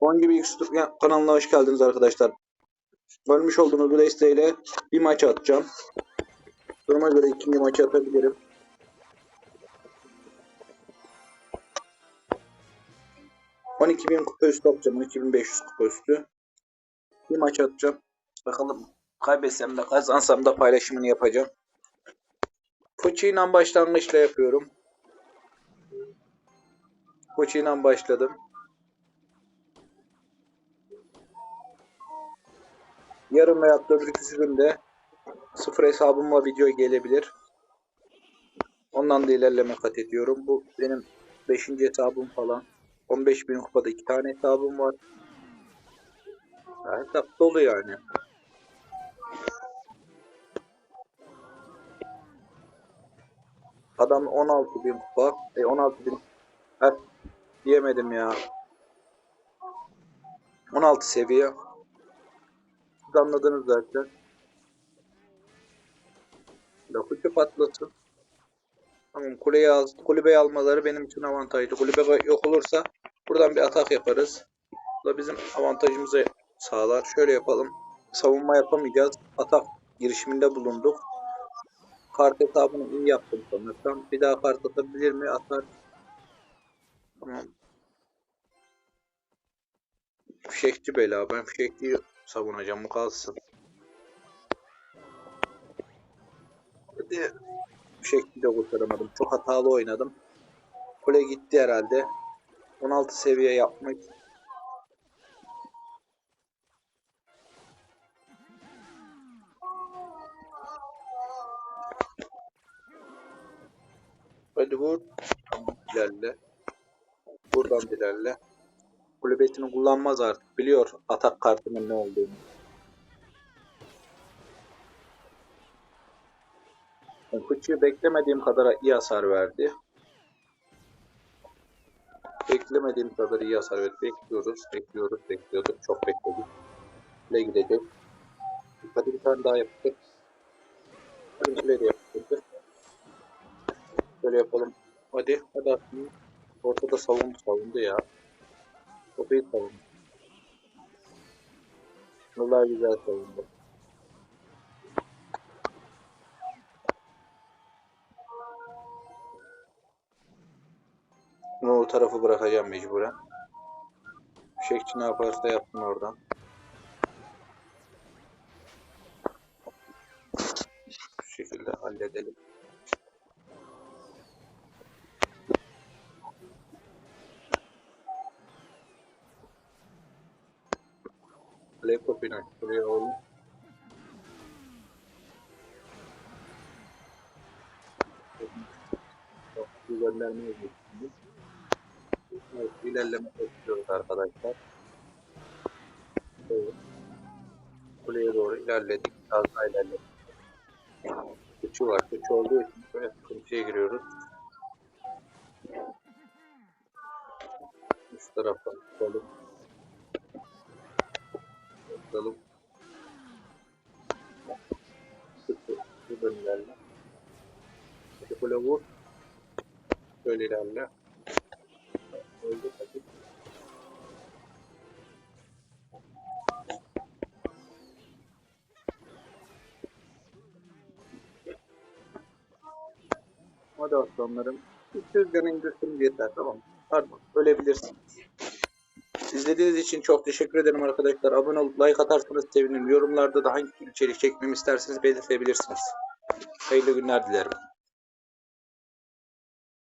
Son gibi X kanalına hoş geldiniz arkadaşlar. Ölmüş olduğunuz bu desteğiyle bir maç atacağım. Duruma göre ikinci maçı atabilirim. bin kupa üstü atacağım. 12.500 kupa üstü. Bir maç atacağım. Bakalım kaybetsem de kazansam da paylaşımını yapacağım. Fuçi'yle başlangıçla yapıyorum. Fuçi'yle başladım. Yarın veya da öbürküsü günde sıfır hesabımla video gelebilir. Ondan da ilerleme kat ediyorum. Bu benim 5. hesabım falan. 15 bin kupada 2 tane hesabım var. Ya, hesap dolu yani. Adam 16 bin kupa. E 16 bin. Heh, diyemedim ya. 16 seviye. Siz anladınız zaten. Lafıcı patlasın. Tamam kuleyi al, kulübeyi almaları benim için avantajlı. Kulübe yok olursa buradan bir atak yaparız. Bu da bizim avantajımızı sağlar. Şöyle yapalım. Savunma yapamayacağız. Atak girişiminde bulunduk. Kart hesabını iyi yaptım sanırsam. Bir daha kart atabilir mi? Atar. Tamam. Fişekçi bela. Ben fişekçiyi savunacağım. Bu kalsın. Hadi. Fişekçiyi de kurtaramadım. Çok hatalı oynadım. Kule gitti herhalde. 16 seviye yapmak. Hadi vur. Tamam, ilerle. Buradan ilerle. Kulübesini kullanmaz artık. Biliyor atak kartının ne olduğunu. Kuçu beklemediğim kadar iyi hasar verdi. Beklemediğim kadar iyi hasar verdi. Bekliyoruz, bekliyoruz, bekliyorduk. Çok bekledik. Ne gidecek? Hadi bir tane daha yapacak. De yapacak. Şöyle yapalım. Hadi, hadi. Ortada savundu, savundu ya. İyi savundu. Vallahi güzel savundu. Bunu o tarafı bırakacağım mecburen. Fişekçi ne yaparsa yapsın oradan. Bu şekilde halledelim. Play popina şuraya oğlum. Bir gönderme yapıyorsunuz. Evet, ilerleme yapıyoruz arkadaşlar. Evet. Kuleye doğru ilerledik. Az daha ilerledik. Küçü var. Küçü olduğu için Tutalım. Buradan ilerle. Hadi kule vur. Şöyle ilerle. Öldü hadi. Hadi aslanlarım. 300 canı indirsiniz yeter tamam. Artık ölebilirsiniz. İzlediğiniz için çok teşekkür ederim arkadaşlar. Abone olup like atarsanız sevinirim. Yorumlarda da hangi içerik çekmemi isterseniz belirtebilirsiniz. Hayırlı günler dilerim.